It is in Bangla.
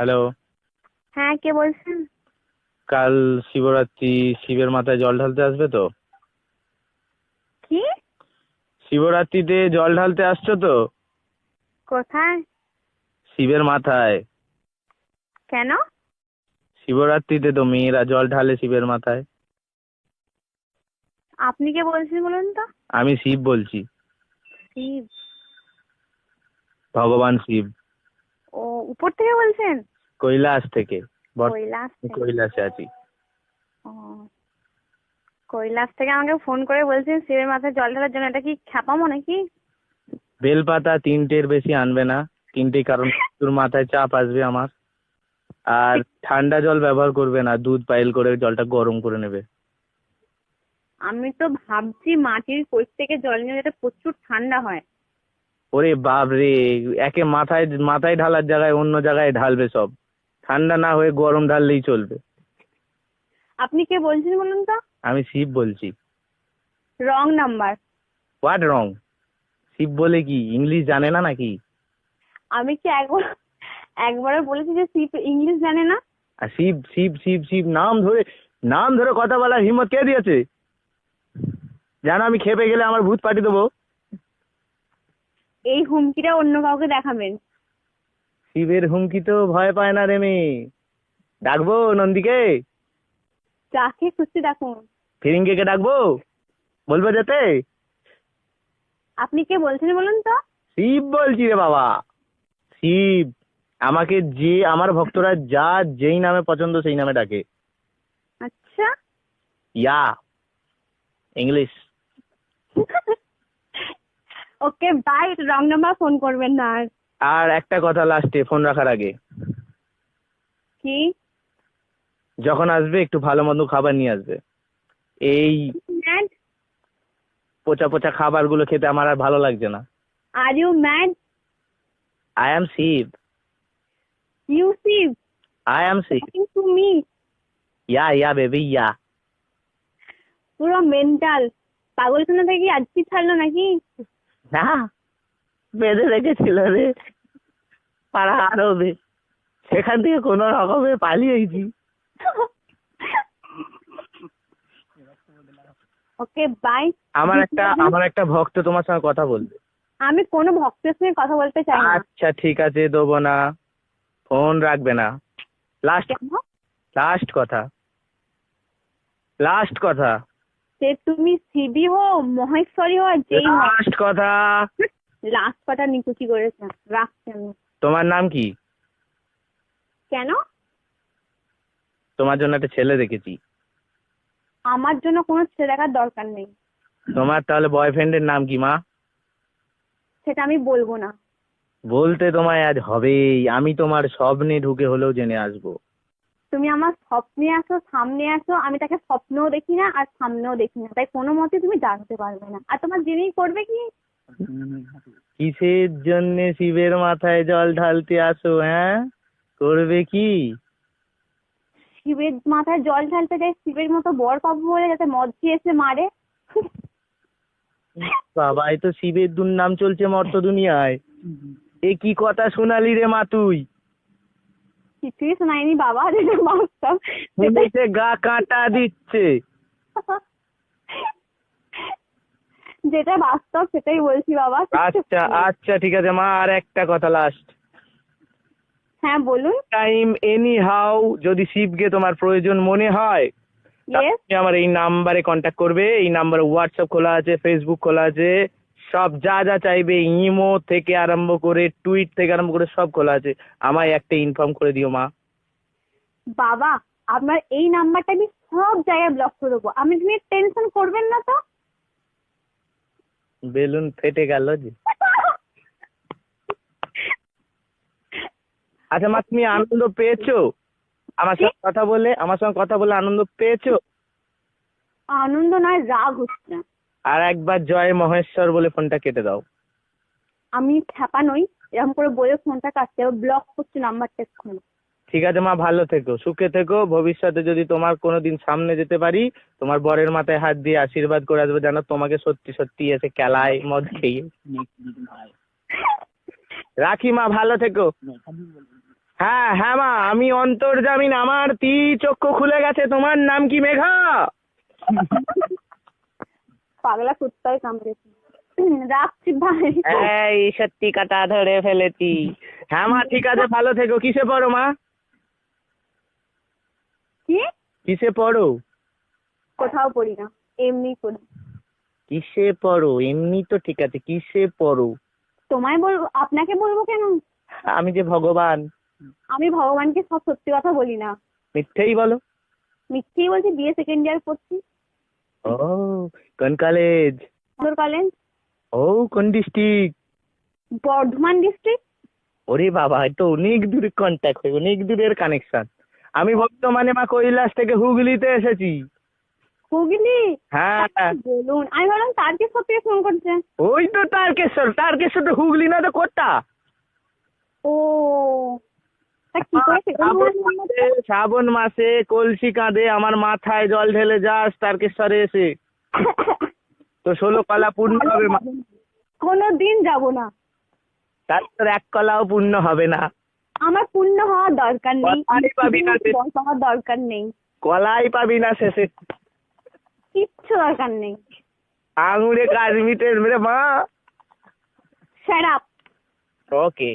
হ্যালো হ্যাঁ কে বলছেন? কাল শিবরাত্রি শিবের মাথায় জল ঢালতে আসবে তো? কি? শিবরাত্রিতে জল ঢালতে আসছো তো? কোথায়? শিবের মাথায়। কেন? শিবরাত্রিতে তো মেয়েরা জল ঢালে শিবের মাথায়। আপনি কে বলছেন বলুন তো? আমি শিব বলছি। শিব। ভগবান শিব। ও উপর থেকে বলছেন? কৈলাস থেকে। কৈলাস আছি। কৈলাস থেকে আমাকে ফোন করে বলছেন শিবের মাথায় জল ঢালার জন্য। এটা কি খ্যাপামো নাকি? বেলপাতা তিনটের বেশি আনবে না। তিনটে কারণ তোর মাথায় চাপ আসবে আমার। আর ঠান্ডা জল ব্যবহার করবে না। দুধ পাইল করে জলটা গরম করে নেবে। আমি তো ভাবছি মাটির কোচ থেকে জল নিয়ে যেটা প্রচুর ঠান্ডা হয়। ওরে বাপ রে একে মাথায় মাথায় ঢালার জায়গায় অন্য জায়গায় ঢালবে সব। ঠান্ডা না হয়ে গরম ঢাললেই চলবে। আপনি কে বলছেন বলুন তো? আমি শিব বলছি। Wrong number. What wrong Shiva বলে কি? ইংলিশ জানে না নাকি? আমি কি একবার একবারও বলেছি যে শিব ইংলিশ জানে না? আর শিব শিব শিব শিব নাম ধরে নাম ধরে কথা বলার হিম্মত কে দিয়েছে? জানো আমি খেপে গেলে আমার ভূত পাঠিয়ে দেবো। এই হুমকিটা অন্য কাউকে দেখাবেন। শিবের হুমকি তো ভয় পায় না রে মেয়ে ডাকবো নন্দীকে? যাকে খুশি দেখুন ফিরিঙ্গিকে ডাকবো? বলব যেতে? আপনি কে বলছেন বলুন তো? শিব বলছি রে বাবা। শিব আমাকে যে আমার ভক্তরা যা যেই নামে পছন্দ সেই নামে ডাকে। আচ্ছা। Yeah English. Okay bye wrong number phone করবেন না আর। আর একটা কথা লাস্টে ফোন রাখার আগে। কি? যখন আসবে একটু ভালো মন্দ খাবার নিয়ে আসবে। এই ম্যাড পচা পচা খাবারগুলো খেতে আমার আর ভালো লাগছে না। Are you mad I am Shiva you Shiv I am Shiva to me yeah yeah baby yeah পুরো মেন্টাল পাগলখানা থেকে কি আজকে ছাড়লো নাকি? না। বেঁধে রেখেছিল রে। পাড়া আরবে। সেখান থেকে কোনো রকমে পালিয়েছি। ওকে বাই আমার একটা আমার একটা ভক্ত তোমার সঙ্গে কথা বলবে। আমি কোনো ভক্তের সঙ্গে কথা বলতে চাই না। আচ্ছা ঠিক আছে দেবো না। ফোন রাখবে না। লাস্ট? লাস্ট কথা। লাস্ট কথা। সে তুমি শিবি হো মহেশ্বরী হো যেই লাস্ট কথা। লাস্ট কটা নিকুচি করেছে? রাখছি আমি। তোমার নাম কি? কেন? তোমার জন্য একটা ছেলে দেখেছি। আমার জন্য কোনো ছেলে দেখার দরকার নেই। তোমার তাহলে বয়ফ্রেন্ডের নাম কি মা? সেটা আমি বলব না। বলতে তোমায় আজ হবেই। আমি তোমার স্বপ্নে ঢুকে হলেও জেনে আসব। তুমি আমার স্বপ্নে আসো সামনে আসো। আমি তাকে স্বপ্নেও দেখি না আর সামনেও দেখি না। তাই কোনো মতে তুমি জানতে পারবে না। আর তোমার জেনেই করবে কি? কিসের জন্য শিবের মাথায় জল ঢালতে আসো হ্যাঁ? করবে কি? শিবের মাথায় জল ঢালতে যায় শিবের মতো বর পাবো বলে যাতে মদ খেয়ে এসে মারে। বাবা এই তো শিবের দুর্নাম চলছে মর্ত দুনিয়ায়। এ কি কথা শোনালি রে মা তুই? কিছুই শোনায়নি বাবা যেটা গা কাঁটা দিচ্ছে। যেটা বাস্তব সেটাই বলছি বাবা। আচ্ছা আচ্ছা ঠিক আছে। মা আর একটা কথা লাস্ট হ্যাঁ বলুন। টাইম এনি হাউ যদি শিবকে তোমার প্রয়োজন মনে হয় তুমি আমার এই নাম্বারে কন্ট্যাক্ট করবে। এই নাম্বারে হোয়াটসঅ্যাপ খোলা আছে ফেসবুক খোলা আছে। সব যা যা চাইবে ইমো থেকে আরম্ভ করে টুইট থেকে আরম্ভ করে সব খোলা আছে। আমায় একটা ইনফর্ম করে দিও মা। বাবা আপনার এই নাম্বারটা আমি সব জায়গায় ব্লক করে দেবো। আপনি তুমি টেনশন করবেন না তো। বেলুন ফেটে গেল যে। আচ্ছা মা তুমি আনন্দ পেয়েছ? আমার সঙ্গে কথা বলে আমার সঙ্গে কথা বলে আনন্দ পেয়েছ? আনন্দ নয় রাগ হচ্ছে। আর একবার জয় মহেশ্বর বলে ফোনটা কেটে দাও। আমি খ্যাপা নই এরকম করে বলে ফোনটা কাটতে ব্লক করছে নাম্বারটা এক্ষুনি। ঠিক আছে মা ভালো থেকো সুখে থেকো। ভবিষ্যতে যদি তোমার কোনোদিন সামনে যেতে পারি তোমার বরের মাথায় হাত দিয়ে আশীর্বাদ করে আসব যেন তোমাকে সত্যি সত্যি এসে খেলায় মদ খেয়ে। রাখি মা ভালো থেকো। হ্যাঁ হ্যাঁ মা আমি অন্তর্জামিন আমার তি চক্ষু খুলে গেছে। তোমার নাম কি মেঘা? পাগলা কুত্তায় কামড়েছে। রাখছি ভাই এই সত্যি কাটা ধরে ফেলেছি। হ্যাঁ মা ঠিক আছে ভালো থেকো। কিসে পড়ো মা? কি? কিসে পড়ো? কোথাও পড়ি না এমনি পড়ি। কিসে পড়ো? এমনি তো ঠিক আছে কিসে পড়ো? তোমায় বলব আপনাকে বলব কেন? আমি যে ভগবান। আমি ভগবানকে সব সত্যি কথা বলি না। মিথ্যেই বলো। মিথ্যেই বলছি বিয়ে সেকেন্ড ইয়ার পড়ছি ও কোন কলেজ তোর কলেজ ও কোন ডিস্ট্রিক্ট বর্ধমান ডিস্ট্রিক্ট ওরে বাবা তো অনেক দূরে কন্ট্যাক্ট হয় অনেক দূরের কানেকশন আমি বর্তমানে মা কৈলাস থেকে হুগলিতে এসেছি। হুগলি? হ্যাঁ। বলুন আমি ভাবলাম তারকেশ্বর থেকে ফোন করছে। ওই তো তারকেশ্বর তারকেশ্বর তো হুগলি না তো কোটা ও শ্রাবণ মাসে কলসি কাঁধে আমার মাথায় জল ঢেলে যাস তারকেশ্বরে এসে। তো ষোলো কলা পূর্ণ হবে কোনো দিন যাব না। তার তোর এক কলাও পূর্ণ হবে না। আমার পূর্ণ হওয়ার দরকার নেই। কথাই পাবি না তুই। বয়স হওয়ার দরকার নেই। কলাই পাবি না শেষে কিচ্ছু দরকার নেই। আঙুরে কাজ মিটে মেরে মা। Shut up okay